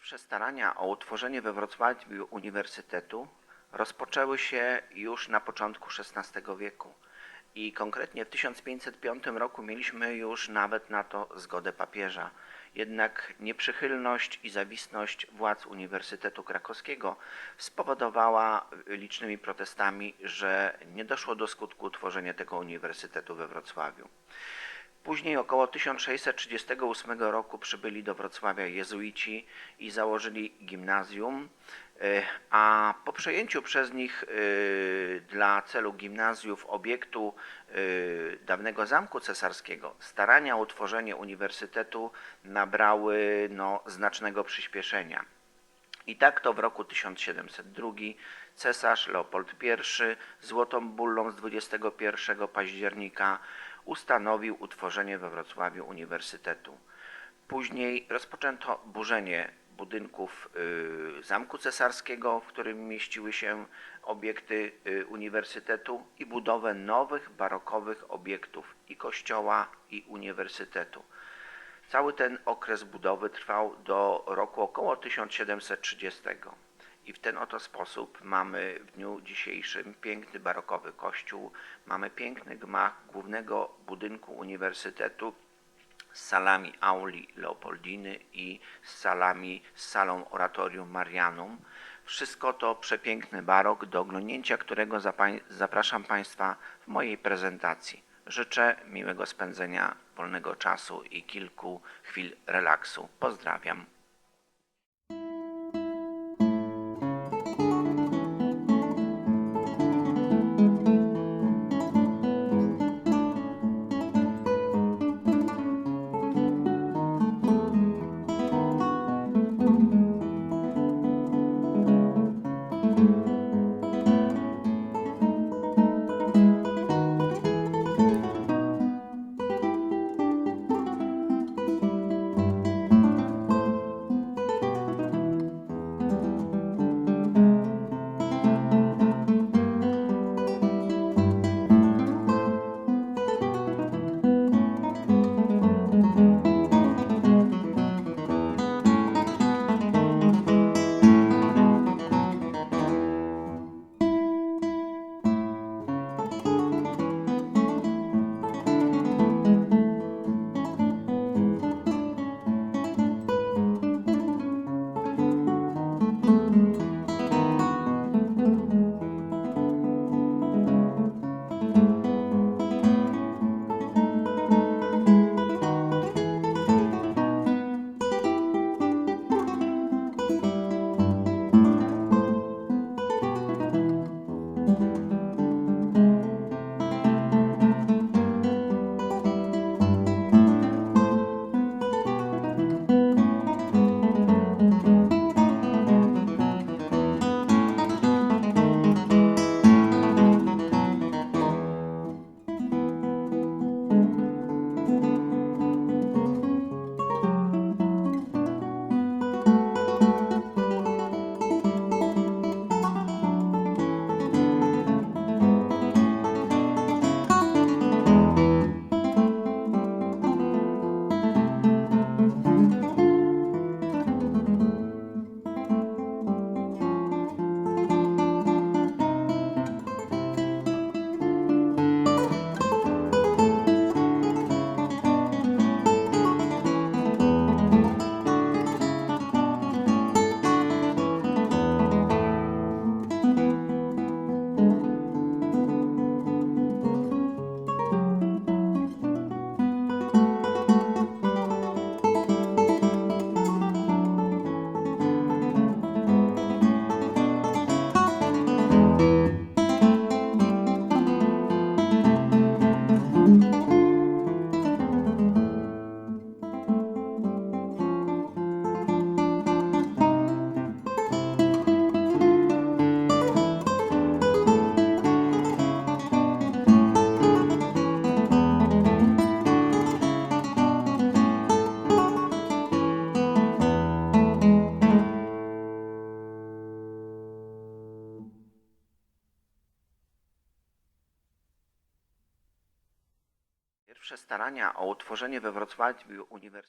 Pierwsze starania o utworzenie we Wrocławiu uniwersytetu rozpoczęły się już na początku XVI wieku i konkretnie w 1505 roku mieliśmy już nawet na to zgodę papieża. Jednak nieprzychylność i zawisność władz Uniwersytetu Krakowskiego spowodowała licznymi protestami, że nie doszło do skutku utworzenia tego uniwersytetu we Wrocławiu. Później około 1638 roku przybyli do Wrocławia jezuici i założyli gimnazjum, e, a po przejęciu przez nich e, dla celu gimnazjów obiektu e, dawnego Zamku Cesarskiego starania o utworzenie uniwersytetu nabrały no, znacznego przyspieszenia. I tak to w roku 1702 cesarz Leopold I złotą bullą z 21 października ustanowił utworzenie we Wrocławiu uniwersytetu. Później rozpoczęto burzenie budynków y, Zamku Cesarskiego, w którym mieściły się obiekty y, uniwersytetu i budowę nowych barokowych obiektów i kościoła i uniwersytetu. Cały ten okres budowy trwał do roku około 1730. I w ten oto sposób mamy w dniu dzisiejszym piękny barokowy kościół, mamy piękny gmach głównego budynku uniwersytetu z salami auli Leopoldiny i z salami, z salą oratorium Marianum. Wszystko to przepiękny barok, do oglądnięcia którego zapraszam Państwa w mojej prezentacji. Życzę miłego spędzenia wolnego czasu i kilku chwil relaksu. Pozdrawiam. Starania o utworzenie we Wrocławiu uniwersytetu